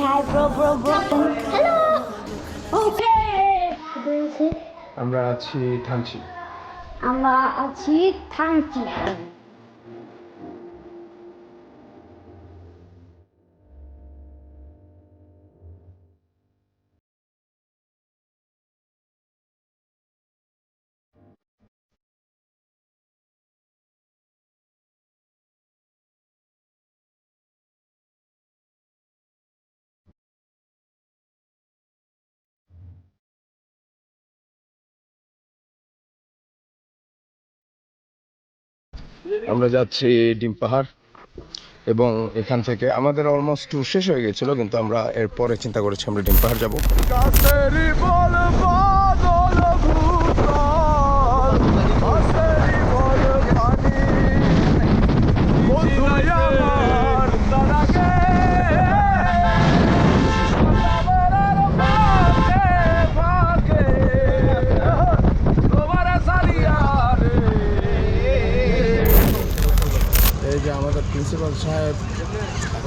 hi, bro, bro, bro. Hello. আমরা আছি থানচি আমরা আছি থানচি আমরা যাচ্ছি ডিম পাহাড়, এবং এখান থেকে আমাদের অলমোস্ট ট্যুর শেষ হয়ে গেছিল কিন্তু আমরা এরপরে চিন্তা করেছি আমরা ডিম পাহাড় যাব।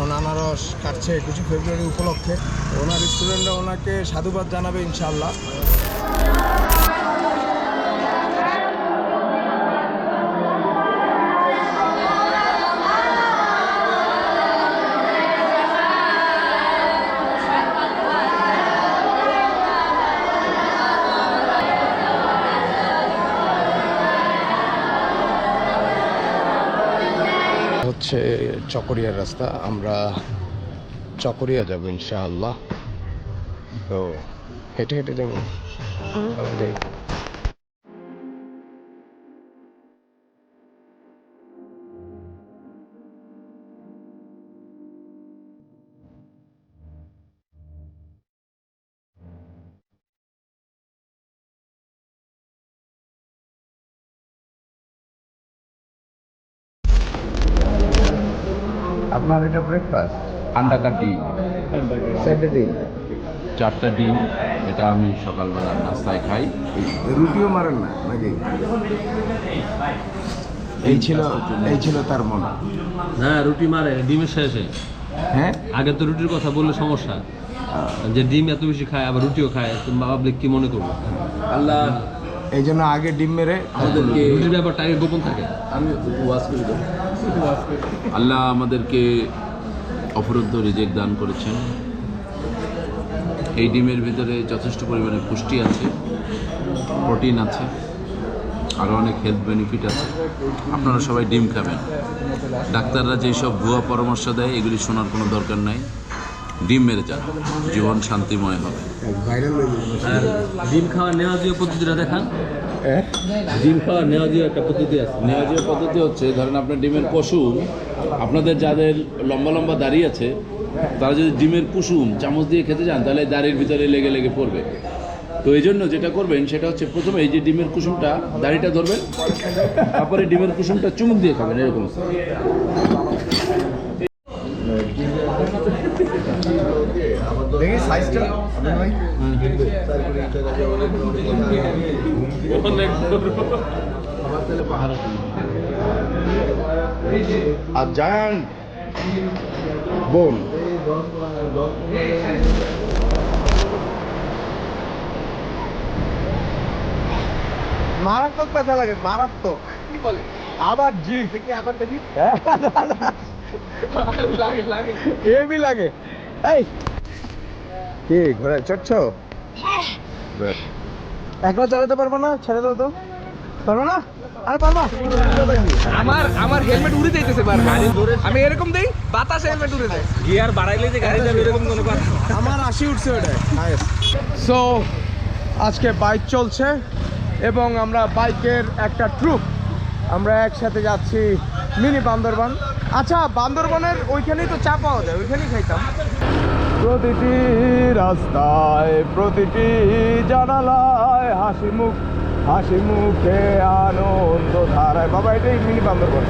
এখন আনারস কাটছে একুশে ফেব্রুয়ারি উপলক্ষে। ওনার স্টুডেন্টরা ওনাকে সাধুবাদ জানাবে ইনশাল্লাহ হচ্ছে চকরিয়ার রাস্তা। আমরা চকরিয়া যাব ইনশাআল্লাহ। তো হেঁটে হেঁটে যাব। আপনার এটা ব্রেকফাস্ট আন্ডা কাটি স্যাটারডে চারটা ডিম এটা আমি সকালবেলা নাস্তায় খাই। রুটিও মারেন না নাকি? এই ছিল এই ছিল তার মন। হ্যাঁ রুটি মারে ডিমের শেষে। হ্যাঁ? আগে তো রুটির কথা বললে সমস্যা। যে ডিম এত বেশি খায় আবার রুটিও খায় তো পাবলিক কি মনে করব? আল্লাহ এই জন্য আগে ডিম মেরে আমাদেরকে রুটির ব্যাপারটা আগে গোপন থাকে। আমি উপবাস করি তো। আল্লাহ আমাদেরকে অপরুদ্ধ রিজেক দান করেছেন। এই ডিমের ভিতরে যথেষ্ট পরিমাণে পুষ্টি আছে প্রোটিন আছে আরও অনেক হেলথ বেনিফিট আছে। আপনারা সবাই ডিম খাবেন। ডাক্তাররা যেই সব ভুয়া পরামর্শ দেয় এগুলি শোনার কোনো দরকার নাই। ডিম মেরে যান জীবন শান্তিময় হবে। ডিম খাওয়ার নেওয়াজীয় পদ্ধতিটা দেখান। ডিম খাওয়ার নেওয়াজীয় একটা পদ্ধতি আছে। নেওয়াজীয় পদ্ধতি হচ্ছে ধরেন আপনার ডিমের কুসুম আপনাদের যাদের লম্বা লম্বা দাড়ি আছে তারা যদি ডিমের কুসুম চামচ দিয়ে খেতে যান তাহলে দাড়ির ভিতরে লেগে লেগে পড়বে। তো এই জন্য যেটা করবেন সেটা হচ্ছে প্রথমে এই যে ডিমের কুসুমটা দাড়িটা ধরবেন তারপরে ডিমের কুসুমটা চুমুক দিয়ে খাবেন এরকম। দেখি সাইজটা আর জায়ান্ট বোন। মারাত্মক ব্যথা লাগে মারাত্মক। আবার জি আবার দেখি। হেভি লাগে। এই! কি ঘোড়া চড়ছ? একলা চালাতে পারব না ছেড়ে দাও তো। পারব না? আর পারবা? আমার আমার হেলমেট উড়ে যাইতেছে বার আমি এরকম দেই বাতাসে হেলমেট উড়ে যায়। গিয়ার বাড়াইলে যে গাড়ি যাবে এরকম কোনো কথা আমার আশি উঠছে ওটাই সো আজকে বাইক চলছে এবং আমরা বাইকের একটা ট্রুপ আমরা একসাথে যাচ্ছি মিনি বান্দরবান। আচ্ছা বান্দরবানের ওইখানেই তো চা পাওয়া যায় ওইখানেই খাইতাম। প্রতিটি রাস্তায় প্রতিটি জানালায় হাসি মুখ হাসি মুখে আনন্দ ধারায়। বাবা এটাই মিনি বান্দরবান।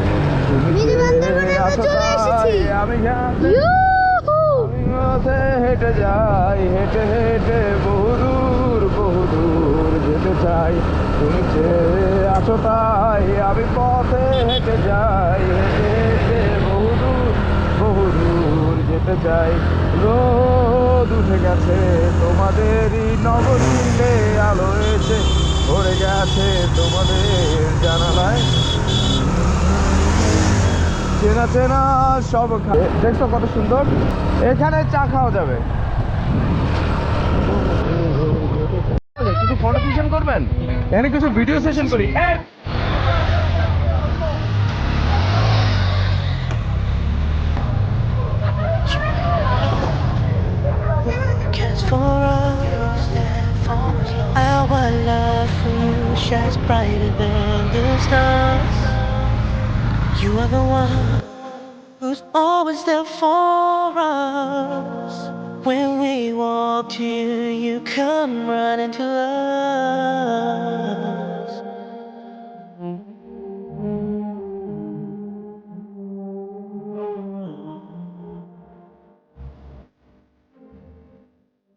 মিনি আমি হেঁটে যাই হেঁটে হেঁটে বহুদূর বহুদূর যেতে চাই। তুমি চেয়ে আছো তাই আমি পথে হেঁটে যাই, হেঁটে হেঁটে বহুদূর বহুদূর যেতে চাই। রোজ গেছে, তোমাদেরই নবদিনে আলো এসে ভরে গেছে তোমাদের জানালায়। চেনা চেনা সব দেখছ কত সুন্দর? এখানে চা খাওয়া যাবে। এখানে কিছু ভিডিও সেশন করি Cause for us, our love for you shines brighter than the stars. You are the one who's always there for us. When we walked here, you come running to us.